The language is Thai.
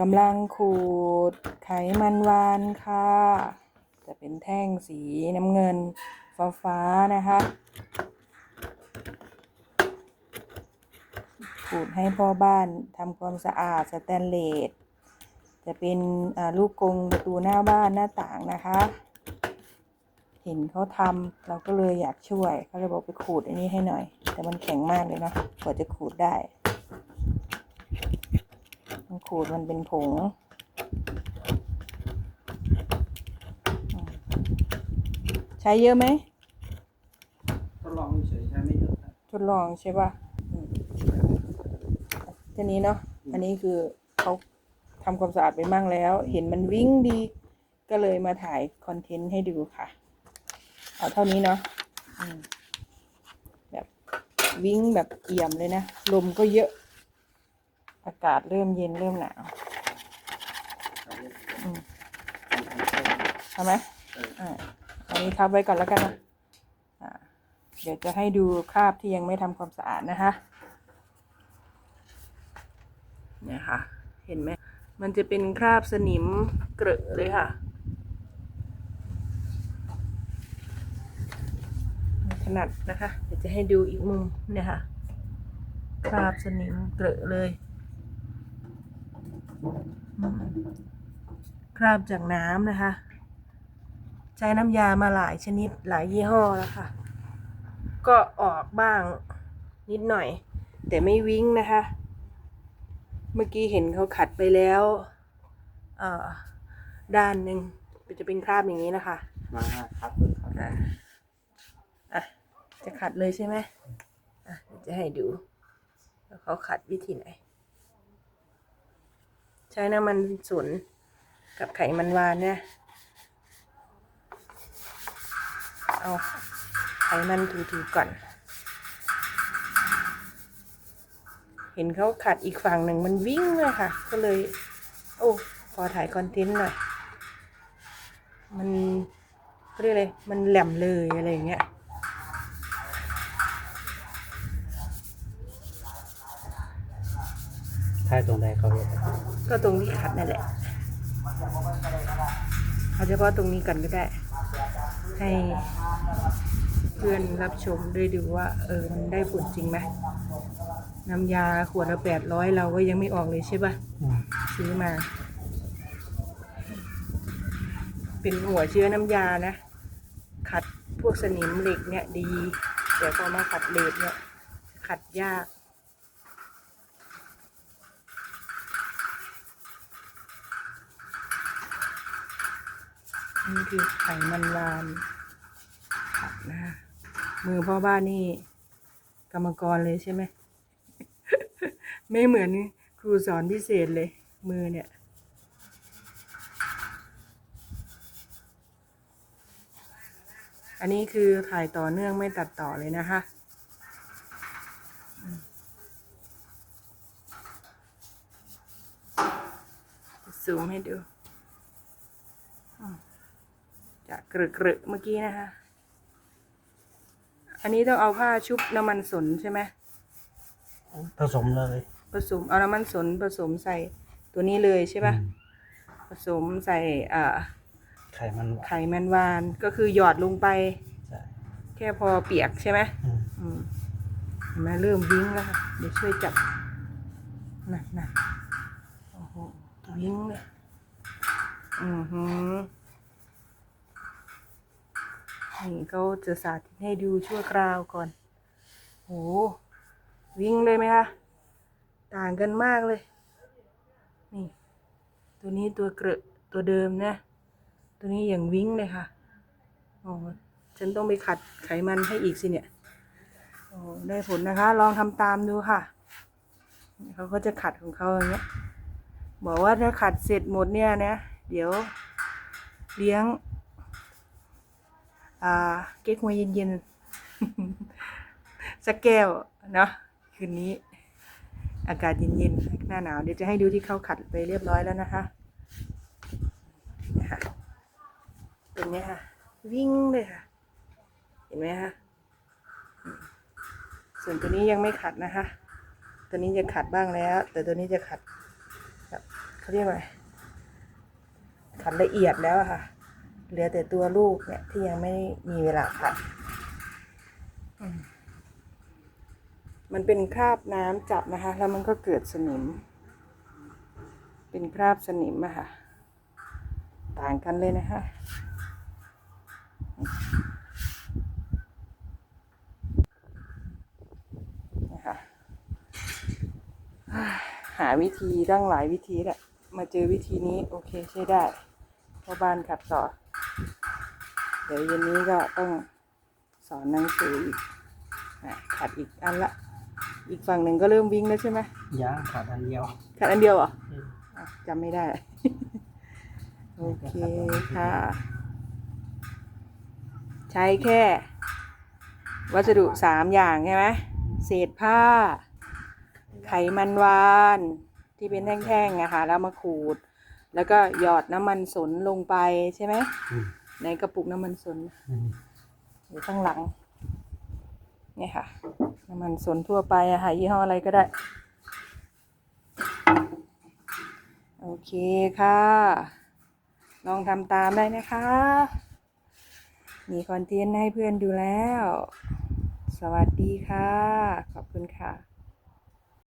กำลังขูดไขมันวานค่ะ จะเป็นแท่งสีน้ำเงินฟ้าฟ้าๆนะคะ ขูดให้พ่อบ้านทำความสะอาดสแตนเลส จะเป็นลูกกรงประตูหน้าบ้านหน้าต่างนะคะ เห็นเขาทำเราก็เลยอยากช่วยเขาเลยบอกไปขูดอันนี้ให้หน่อย แต่มันแข็งมากเลยเนาะกว่าจะขูดได้ มันขูดมันเป็นผงอืมใช้เยอะไหมทดลองเฉยๆใช้ไม่เยอะครับทดลองใช่ป่ะอืมทีนี้เนาะอันนี้คือเขาทำความสะอาดไปมั่งแล้ว เห็นมันวิ่งดีก็เลยมาถ่ายคอนเทนต์ให้ดูค่ะ เอาเท่านี้เนาะอืมแบบวิ่งแบบเอี่ยมเลยนะ ลมก็เยอะ อากาศเริ่มเย็นเริ่มหนาวอืมทำไหมอ่าอันนี้ทับไว้ก่อนแล้วกันนะอ่าเดี๋ยวจะให้ดูคราบที่ยังไม่ทำความสะอาดนะคะเนี่ยค่ะ เห็นไหม มันจะเป็นคราบสนิมเกลอะเลยค่ะถนัดนะคะ เดี๋ยวจะให้ดูอีกมุมเนี่ยค่ะ คราบสนิมเกลอะเลย คราบจากน้ำนะคะ ใช้น้ำยามาหลายชนิดหลายยี่ห้อแล้วค่ะ ก็ออกบ้างนิดหน่อย แต่ไม่วิ่งนะคะ เมื่อกี้เห็นเขาขัดไปแล้วเอ่อด้านหนึ่งจะเป็นคราบอย่างนี้นะคะ มาครับเพิ่งครับอะอะจะขัดเลยใช่ไหมอะเดี๋ยวจะให้ดูว่าเขาขัดวิธีไหน ใช้น้ำมันสนกับไขมันวานเนี่ย เอาไขมันถูๆก่อน เห็นเขาขัดอีกฝั่งหนึ่งมันวิ่งเลยค่ะ ก็เลย โอ้ขอถ่ายคอนเทนต์หน่อย มันเขาเรียกอะไร มันแหลมเลยอะไรอย่างเงี้ย ถ้าตรงใดเขาเรียกก็ตรงที่ขัดนั่นแหละเอาเฉพาะตรงนี้กันก็ได้ ให้เพื่อนรับชมด้วยดูว่า เออมันได้ผลจริงไหมน้ำยาขวดละแปดร้อยเราก็ยังไม่ออกเลยใช่ปะอืมซื้อมา เป็นหัวเชื้อน้ำยานะ ขัดพวกสนิมเหล็กเนี่ยดี แต่พอมาขัดเหล็กเนี่ย ขัดยาก นี่คือไขมันลานขัดนะมือพ่อบ้านนี่กรรมกรเลยใช่ไหม ไม่เหมือนครูสอนพิเศษเลย มือเนี่ยอันนี้คือถ่ายต่อเนื่องไม่ตัดต่อเลยนะคะอืมจะซูมให้ดูอืม จะกรึกรึเมื่อกี้นะคะ อันนี้ต้องเอาผ้าชุบน้ำมันสนใช่ไหมผสมเลยผสมเอาน้ำมันสนผสมใส่ตัวนี้เลยใช่ปะอืมผสมใส่อ่าไข่มันหวาไขนมันวานก็คือหยอดลงไป ใช่แค่พอเปียกใช่ไหมอืมอืมเห็นไหมเริ่มวิ่งแล้วค่ะเดี๋ยวช่วยจับน่ะน่ะโอ้โหวิ่งเลยอือหือ นี่เขาจะสาธิตให้ดูชั่วคราวก่อนโหวิ่งเลยไหมคะ ต่างกันมากเลย นี่ ตัวนี้ตัวเกระตัวเดิมนะ ตัวนี้อย่างวิ่งเลยค่ะโอ้ฉันต้องไปขัดไขมันให้อีกสิเนี่ยโอ้ได้ผลนะคะ ลองทำตามดูค่ะ เขาก็จะขัดของเขาอย่างเงี้ย บอกว่าถ้าขัดเสร็จหมดเนี่ยนะ เดี๋ยวเลี้ยง เก๊กฮวยเย็นๆ สักแก้วเนาะคืนนี้ อากาศเย็นๆ หน้าหนาว เดี๋ยวจะให้ดูที่เขาขัดไปเรียบร้อยแล้วนะคะนะคะเป็นไงค่ะ วิ่งเลยค่ะ เห็นไหมคะส่วนตัวนี้ยังไม่ขัดนะคะ ตัวนี้จะขัดบ้างแล้ว แต่ตัวนี้จะขัดเขาเรียกว่าขัดละเอียดแล้วค่ะ เหลือแต่ตัวลูกเนี่ยที่ยังไม่มีเวลาขัด มันเป็นคราบน้ำจับนะคะ แล้วมันก็เกิดสนิม เป็นคราบสนิมอะค่ะ ต่างกันเลยนะคะนะคะหาวิธีตั้งหลายวิธีแหละ มาเจอวิธีนี้โอเคใช้ได้พ่อบ้านขัดต่อ เดี๋ยวเย็นนี้ก็ต้องสอนหนังสืออีกอะขัดอีกอันละ อีกฝั่งหนึ่งก็เริ่มวิ่งแล้วใช่ไหมยางขาดอันเดียวขัดอันเดียวเหรอเอออะจำไม่ได้ โอเคค่ะ ใช้แค่ วัสดุสามอย่างใช่ไหมเศษผ้า ไขมันวานที่เป็นแท่งๆอะค่ะแล้วมาขูด แล้วก็หยอดน้ำมันสนลงไปใช่ไหม อืม ในกระปุกน้ำมันสนอืมอยู่ข้างหลัง เนี่ยค่ะ น้ำมันสนทั่วไปอะค่ะยี่ห้ออะไรก็ได้ โอเคค่ะ ลองทำตามได้นะคะ มีคอนเทนต์ให้เพื่อนดูแล้ว สวัสดีค่ะ ขอบคุณค่ะ